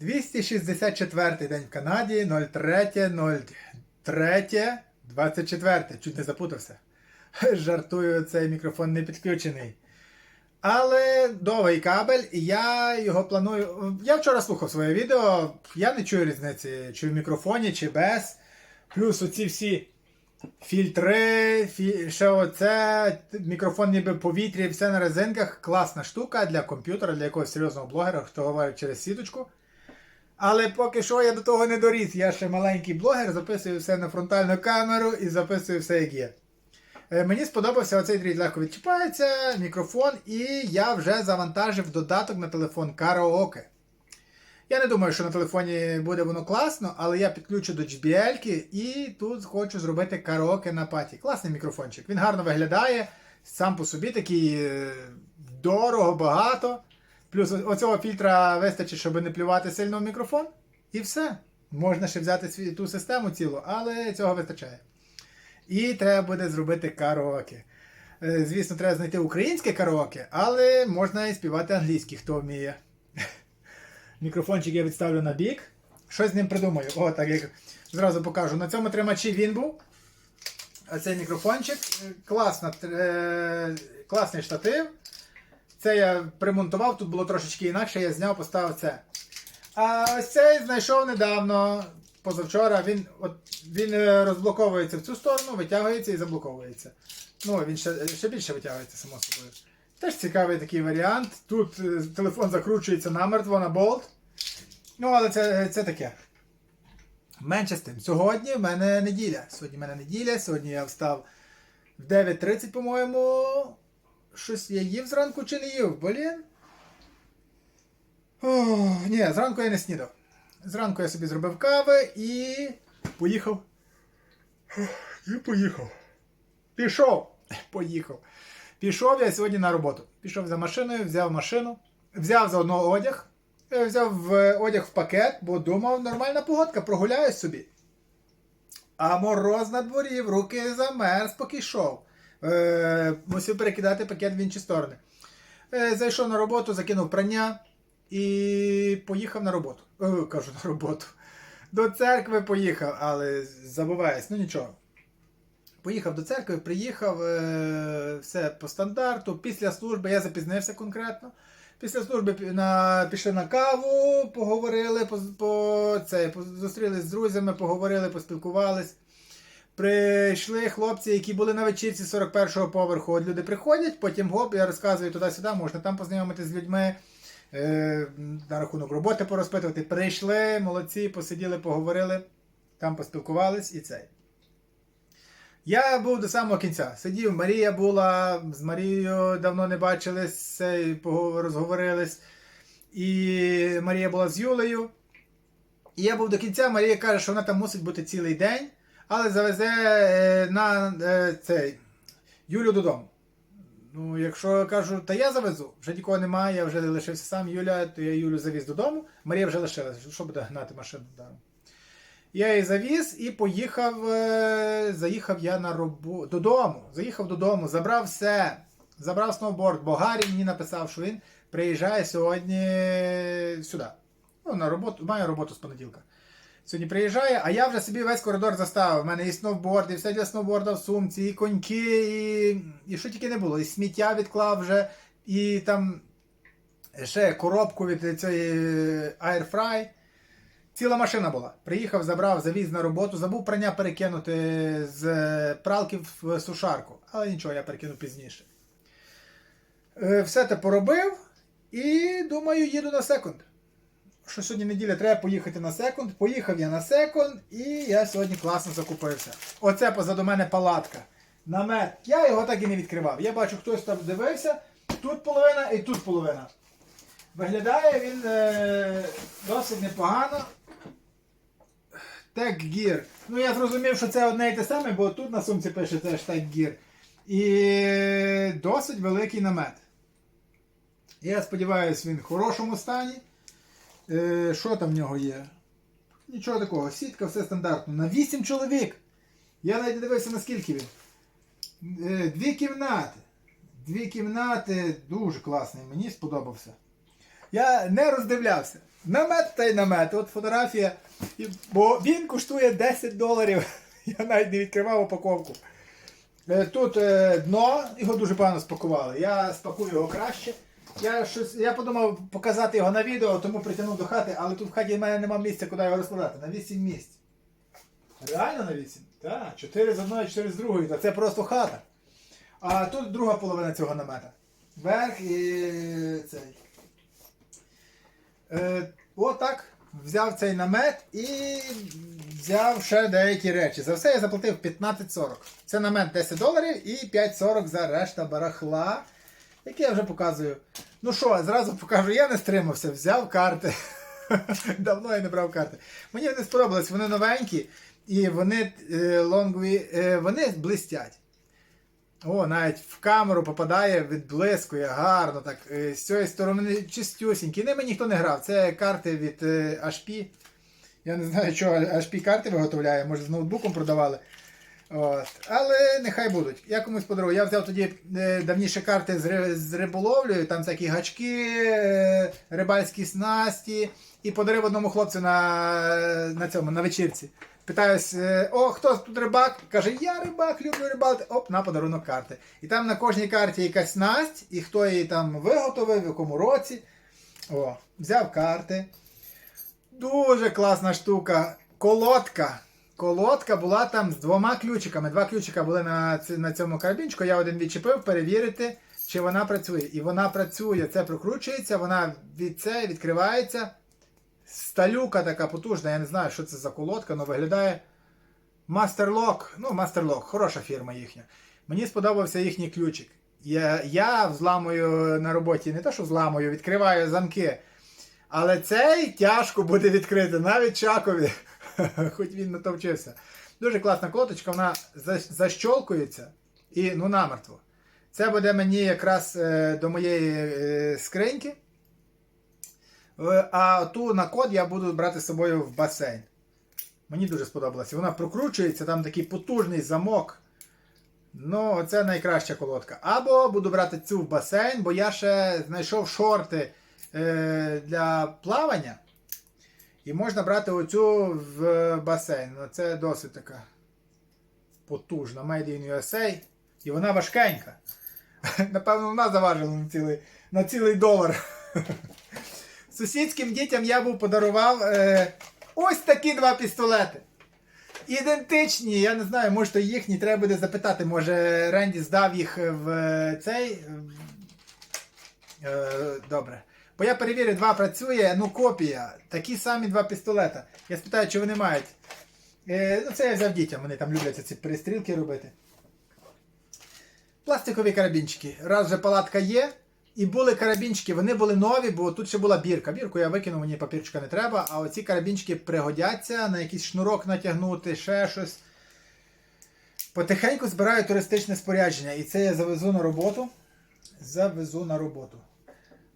264 день в Канаді, 03.03, 24. Чуть не запутався. Жартую, цей мікрофон не підключений. Але довгий кабель, і я його планую. Я вчора слухав своє відео, я не чую різниці, чи в мікрофоні, чи без. Плюс оці всі фільтри, фі... ще оце, мікрофон ніби в повітрі, все на резинках. Класна штука для комп'ютера, для якогось серйозного блогера, хто говорить через сіточку. Але поки що я до того не доріс. Я ще маленький блогер, записую все на фронтальну камеру і записую все як є. Е, Мені сподобався оцей дріт легко відчіпається, мікрофон, і я вже завантажив додаток на телефон караоке. Я не думаю, що на телефоні буде воно класно, але я підключу до JBL і тут хочу зробити караоке на паті. Класний мікрофончик. Він гарно виглядає, сам по собі такий е, дорого, багато. Плюс оцього фільтра вистачить, щоб не плювати сильно в мікрофон. І все. Можна ще взяти ту систему цілу, але цього вистачає. І треба буде зробити караоке. Е, Звісно, треба знайти українське караоке, але можна і співати англійське, хто вміє. Мікрофончик я відставлю на бік. Щось з ним придумаю. О, так як зразу покажу. На цьому тримачі він був. А цей мікрофончик. Е, Класна, е, класний штатив. Це я примонтував, тут було трошечки інакше, я зняв, поставив це. А ось цей знайшов недавно, позавчора. Він, от, він е, розблоковується в цю сторону, витягується і заблоковується. Ну, він ще, ще більше витягується, само собою. Теж цікавий такий варіант. Тут е, телефон закручується намертво на болт. Ну, але це, це таке. Менше з тим. Сьогодні в мене неділя. Сьогодні в мене неділя. Сьогодні я встав в 9.30, по-моєму. Щось я їв зранку чи не їв, блін. Ні, зранку я не снідав. Зранку я собі зробив кави і поїхав. І поїхав. Пішов. Поїхав. Пішов я сьогодні на роботу. Пішов за машиною, взяв машину, взяв заодно одяг. Е, Взяв е, одяг в пакет, бо думав, нормальна погодка, прогуляюсь собі. А мороз на дворі, в руки замерз, поки йшов. Е, мусив перекидати пакет в інші сторони. Е, зайшов на роботу, закинув прання і поїхав на роботу. Е, кажу на роботу. До церкви поїхав, але забуваюсь, ну нічого. Поїхав до церкви, приїхав, все по стандарту. Після служби я запізнився конкретно. Після служби на, пішли на каву, поговорили, по, по, це, зустрілись з друзями, поговорили, поспілкувались. Прийшли хлопці, які були на вечірці 41-го поверху. От люди приходять, потім гоп, я розказую туди-сюди, можна там познайомитися з людьми, е, на рахунок роботи порозпитувати. Прийшли, молодці, посиділи, поговорили, там поспілкувались і цей. Я був до самого кінця. Сидів, Марія була, з Марією давно не бачились, розговорились. І Марія була з Юлею. І я був до кінця, Марія каже, що вона там мусить бути цілий день, але завезе е, на е, цей, Юлю додому. Ну, якщо кажу, та я завезу, вже нікого немає, я вже лишився сам Юля, то я Юлю завіз додому. Марія вже лишилася. Що буде гнати машину? даром? Я її завіз і поїхав. е, Заїхав я на роботу додому. Заїхав додому, забрав все. Забрав сноуборд, бо Гаррі мені написав, що він приїжджає сьогодні сюди. Ну, на роботу, має роботу з понеділка. Сьогодні приїжджає, а я вже собі весь коридор заставив. У мене і сноуборд, і все для сноуборда в сумці, і коньки, і, і що тільки не було. І сміття відклав вже, і там ще коробку від цієї Airfry. Ціла машина була. Приїхав, забрав, завіз на роботу, забув прання перекинути з е, пралки в сушарку. Але нічого, я перекину пізніше. Е, Все те поробив і думаю, їду на секунд. Що сьогодні неділя, треба поїхати на секунд. Поїхав я на секунд і я сьогодні класно закупився. Оце позаду мене палатка. Намет. Я його так і не відкривав. Я бачу, хтось там дивився. Тут половина і тут половина. Виглядає він е, досить непогано. Tech Gear. Ну я зрозумів, що це одне і те саме, бо тут на сумці пише теж Tech Gear. І досить великий намет. Я сподіваюся, він в хорошому стані. Е, що там в нього є? Нічого такого. Сітка, все стандартно. На 8 чоловік. Я навіть не дивився, наскільки він. Е, дві кімнати. Дві кімнати дуже класний, мені сподобався. Я не роздивлявся. Намет та й намет. От фотографія. Бо він коштує 10 доларів. Я навіть не відкривав упаковку. Е, Тут е, дно, його дуже погано спакували. Я спакую його краще. Я, щось, я подумав показати його на відео, тому притягнув до хати, але тут в хаті в мене немає місця, куди його розкладати. На 8 місць. Реально на 8? Так, 4 з одної, 4 з другої. Та це просто хата. А тут друга половина цього намета. Верх і цей. Е, отак. Взяв цей намет і взяв ще деякі речі. За все я заплатив 15.40. Це намет 10 доларів і 5.40 за решта барахла, яке я вже показую. Ну що, зразу покажу, я не стримався, взяв карти. Давно я не брав карти. Мені вони сподобались, вони новенькі і вони е, лонгві, е, вони блистять. О, навіть в камеру попадає, відблискує гарно. так. е, З цієї сторони чистюсінькі. Ними ніхто не грав. Це карти від HP. Я не знаю, чого HP карти виготовляє, може з ноутбуком продавали. От. Але нехай будуть. Я комусь подарую. Я взяв тоді е, давніші карти з, ри- з риболовлею, там всякі гачки, е, рибальські снасті. І подарив одному хлопцю на, на цьому, на вечірці. Питаюсь, е, о, хто тут рибак? Каже, я рибак, люблю рибалити. Оп, на подарунок карти. І там на кожній карті якась снасть, і хто її там виготовив, в якому році. О, взяв карти. Дуже класна штука. Колодка. Колодка була там з двома ключиками. Два ключика були на, на цьому карабінчику. Я один відчепив, перевірити, чи вона працює. І вона працює. Це прокручується, вона від це відкривається. Сталюка така потужна, я не знаю, що це за колодка, але виглядає. Masterlock. Ну, Masterlock, хороша фірма їхня. Мені сподобався їхній ключик. Я, я взламую на роботі не те, що взламую, відкриваю замки. Але цей тяжко буде відкрити, навіть Чакові, хоч він на то. Дуже класна колоточка, вона защолкується і ну намертво. Це буде мені якраз е, до моєї е, скриньки. Е, А ту на код я буду брати з собою в басейн. Мені дуже сподобалося. Вона прокручується, там такий потужний замок. Ну, це найкраща колодка. Або буду брати цю в басейн, бо я ще знайшов шорти е, для плавання. І можна брати оцю в басейн. Це досить така потужна. Made in USA. І вона важкенька. Напевно, вона заважила на цілий, на цілий долар. Сусідським дітям я був подарував е, ось такі два пістолети. Ідентичні, я не знаю, може то їхні, треба буде запитати. Може Ренді здав їх в цей. Е, добре. Бо я перевірю, два працює, ну копія. Такі самі два пістолета. Я спитаю, чи вони мають. Е, ну, це я взяв дітям, вони там люблять ці перестрілки робити. Пластикові карабінчики. Раз вже палатка є. І були карабінчики, вони були нові, бо тут ще була бірка. Бірку я викинув, мені папірчика не треба, а оці карабінчики пригодяться на якийсь шнурок натягнути, ще щось. Потихеньку збираю туристичне спорядження, і це я завезу на роботу. Завезу на роботу.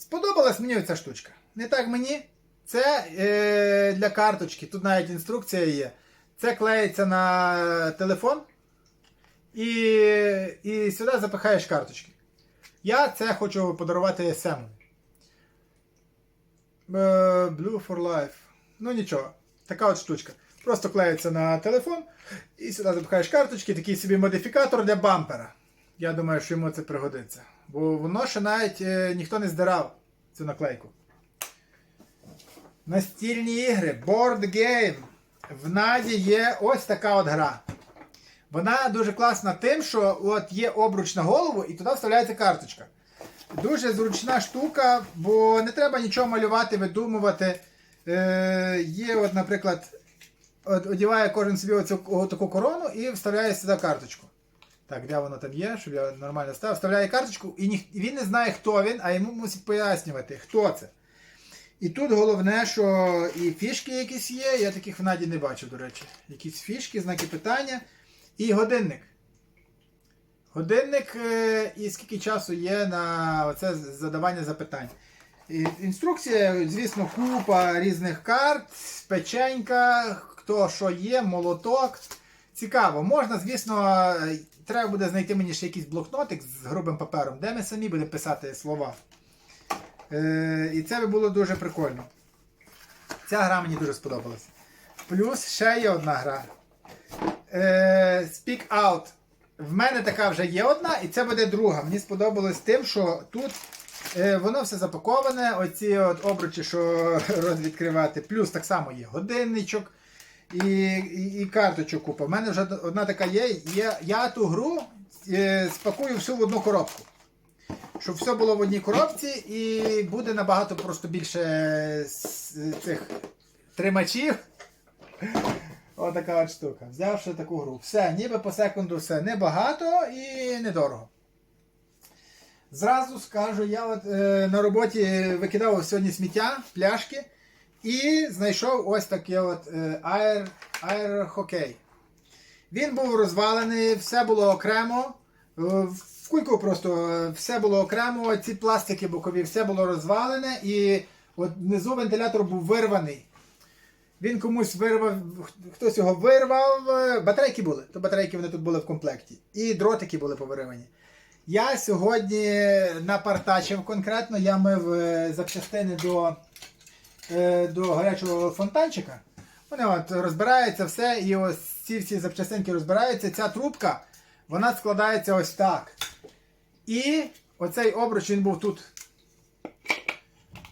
Сподобалась мені ця штучка. Не так мені. Це е, для карточки. Тут навіть інструкція є. Це клеїться на телефон. І, і сюди запихаєш карточки. Я це хочу подарувати Сему. Е, Blue for Life. Ну нічого. Така от штучка. Просто клеїться на телефон і сюди запихаєш карточки, такий собі модифікатор для бампера. Я думаю, що йому це пригодиться. Бо воно ще навіть е, ніхто не здирав цю наклейку. Настільні ігри, Board Game. В Наді є ось така от гра. Вона дуже класна тим, що от є обруч на голову і туди вставляється карточка. Дуже зручна штука, бо не треба нічого малювати, видумувати. Е, є, от, наприклад, от, одіває кожен собі оцю таку корону і вставляє сюди карточку. Так, де воно там є, щоб я нормально ставив. Вставляє карточку, і ніх, він не знає, хто він, а йому мусить пояснювати, хто це. І тут головне, що і фішки якісь є, я таких в Наді не бачив, до речі. Якісь фішки, знаки питання. І годинник. Годинник е, і скільки часу є на оце задавання запитань. Інструкція, звісно, купа різних карт, печенька, хто що є, молоток. Цікаво. Можна, звісно, треба буде знайти мені ще якийсь блокнотик з грубим папером, де ми самі будемо писати слова. Е, і це би було дуже прикольно. Ця гра мені дуже сподобалась. Плюс ще є одна гра. Е, Speak Out. В мене така вже є одна, і це буде друга. Мені сподобалось тим, що тут е, воно все запаковане, оці от обручі, що розвідкривати. Плюс так само є годинничок і, і, і карточок купа. У мене вже одна така є. є я ту гру е, спакую всю в одну коробку. Щоб все було в одній коробці і буде набагато просто більше цих тримачів. Отака от штука. Взявши таку гру. Все, ніби по секунду все небагато і недорого. Зразу скажу, я от е, на роботі викидав сьогодні сміття, пляшки, і знайшов ось такий от е, аер, аерохокей. Він був розвалений, все було окремо. Е, В кульку просто е, все було окремо, ці пластики бокові, все було розвалене, і от внизу вентилятор був вирваний. Він комусь вирвав, хтось його вирвав. Батарейки були, то батарейки вони тут були в комплекті. І дротики були повиривані. Я сьогодні напартачив конкретно, я мив запчастини до, до гарячого фонтанчика. Вони от розбираються все, і ось ці всі запчастинки розбираються. Ця трубка, вона складається ось так. І оцей обруч він був тут.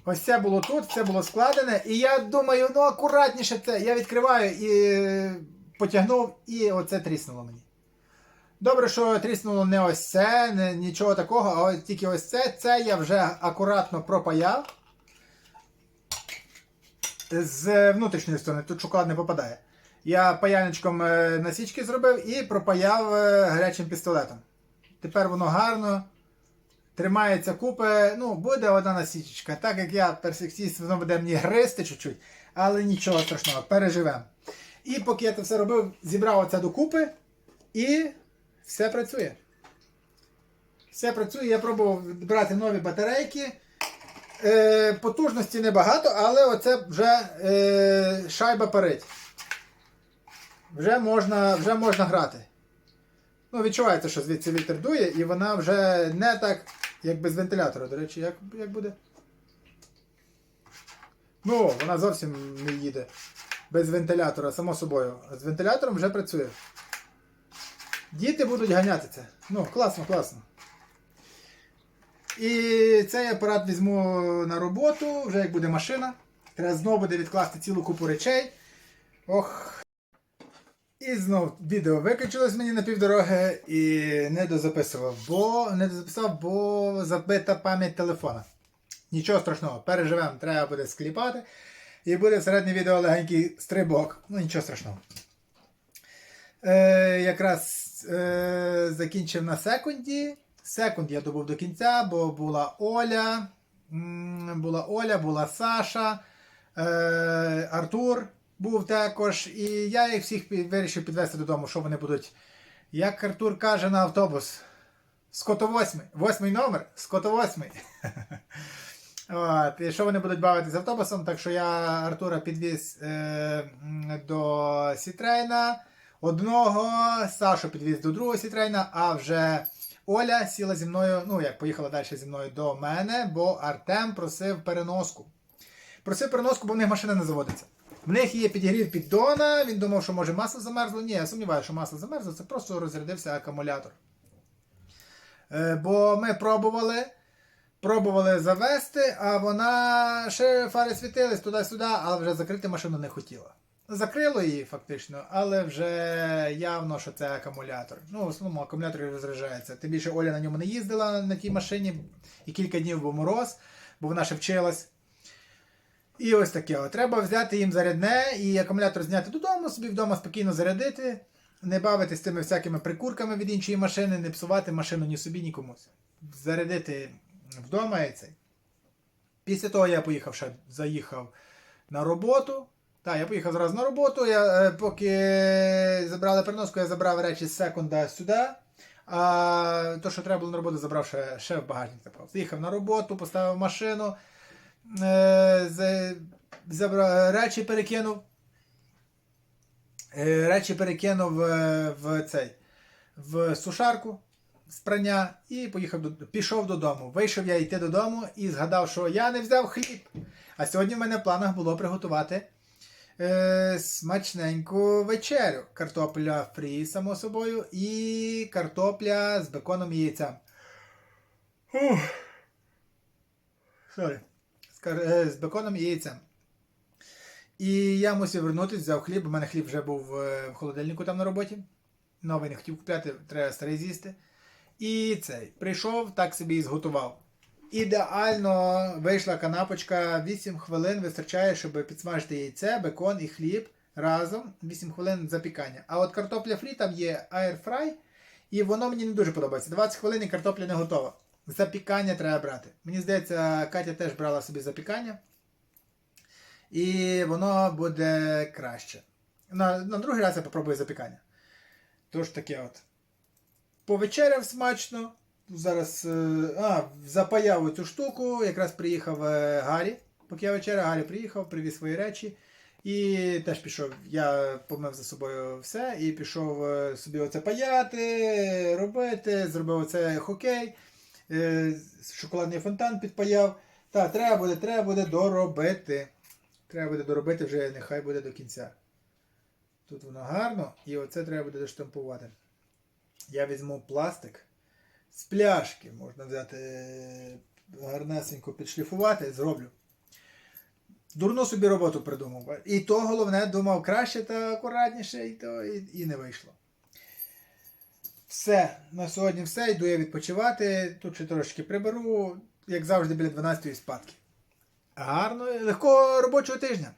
Ось це було тут, це було складене. І я думаю, ну акуратніше це. Я відкриваю і е, потягнув, і оце тріснуло мені. Добре, що тріснуло не ось це, не, нічого такого, а тільки ось це. Це я вже акуратно пропаяв. З внутрішньої сторони, тут шоколад не попадає. Я паяльничком е, насічки зробив і пропаяв е, гарячим пістолетом. Тепер воно гарно тримається купи. Ну, буде одна насічечка. Так як я перфекціст, воно буде мені гристи чуть-чуть, але нічого страшного, переживемо. І поки я це все робив, зібрав оце докупи і все працює. Все працює, я пробував брати нові батарейки. Е, потужності небагато, але оце вже е, шайба парить. Вже можна, вже можна грати. Ну, відчувається, що звідси вітер дує, і вона вже не так, як без вентилятора. До речі, як, як буде? Ну, вона зовсім не їде. Без вентилятора, само собою. З вентилятором вже працює. Діти будуть ганяти це. Ну, класно, класно. І цей апарат візьму на роботу, вже як буде машина. Треба знову буде відкласти цілу купу речей. Ох. І знов відео викачилось мені на півдороги і не дозаписував, бо не дозаписав, бо забита пам'ять телефона. Нічого страшного, переживемо, треба буде скліпати. І буде всередині відео легенький стрибок. Ну нічого страшного. Е, якраз е, закінчив на секунді. Секунд я добув до кінця, бо була Оля, була Оля, була Саша, е, Артур був також. І я їх всіх вирішив підвезти додому, що вони будуть. Як Артур каже на автобус. Скотовосьмий. Восьмий номер, скотовосьмий. От, і що вони будуть бавитися з автобусом, так що я Артура підвіз е, до Сітрейна одного, Сашу підвіз до другого Сітрейна, а вже Оля сіла зі мною, ну як поїхала далі зі мною до мене, бо Артем просив переноску. Просив переноску, бо в них машина не заводиться. В них є підігрів піддона, він думав, що може масло замерзло. Ні, я сумніваюся, що масло замерзло, це просто розрядився акумулятор. Е, бо ми пробували. Пробували завести, а вона ще фари світились туди-сюди, але вже закрити машину не хотіла. Закрило її фактично, але вже явно, що це акумулятор. Ну, в основному акумулятор розряджається. Тим більше Оля на ньому не їздила на тій машині, і кілька днів був мороз, бо вона ще вчилась. І ось таке. Треба взяти їм зарядне і акумулятор зняти додому, собі вдома спокійно зарядити, не бавитись тими всякими прикурками від іншої машини, не псувати машину ні собі, ні комусь. Зарядити вдома і цей. Після того я поїхав ще заїхав на роботу. Так, я поїхав зразу на роботу. Я, е, поки забрали переноску, я забрав речі з секунда сюди. А то, що треба було на роботу, забрав ще, ще в багажник. забрав. Заїхав на роботу, поставив машину, е, забрав, речі перекинув. Е, Речі перекинув е, в цей в сушарку з прання і поїхав до, пішов додому. Вийшов я йти додому і згадав, що я не взяв хліб. А сьогодні в мене в планах було приготувати е, смачненьку вечерю. Картопля фрі, само собою, і картопля з беконом і яйцем. Ух. Sorry. З, е, з беконом і яйцем. І я мусив вернутися, взяв хліб. У мене хліб вже був е, в холодильнику там на роботі. Новий не хотів купляти, треба старий з'їсти. І цей прийшов, так собі і зготував. Ідеально вийшла канапочка. 8 хвилин вистачає, щоб підсмажити яйце, бекон і хліб разом. 8 хвилин запікання. А от картопля фрі там є air і воно мені не дуже подобається. 20 хвилин і картопля не готова. Запікання треба брати. Мені здається, Катя теж брала собі запікання. І воно буде краще. На, на другий раз я попробую запікання. Тож таке от. Повечеряв смачно. Зараз е, а, запаяв цю штуку. Якраз приїхав е, Гаррі. Поки я вечеря, Гаррі приїхав, привіз свої речі. І теж пішов. Я помив за собою все і пішов е, собі оце паяти, робити, зробив оце хокей, шоколадний фонтан підпаяв. Та, треба буде, треба буде доробити. Треба буде доробити вже, нехай буде до кінця. Тут воно гарно, і оце треба буде доштампувати. Я візьму пластик з пляшки, можна взяти е, гарнесенько підшліфувати, зроблю. Дурну собі роботу придумав. І то головне думав краще та акуратніше, і то і, і не вийшло. Все, на сьогодні все. Йду я відпочивати. Тут ще трошки приберу, як завжди, біля 12-ї спадки. Гарного, легкого робочого тижня!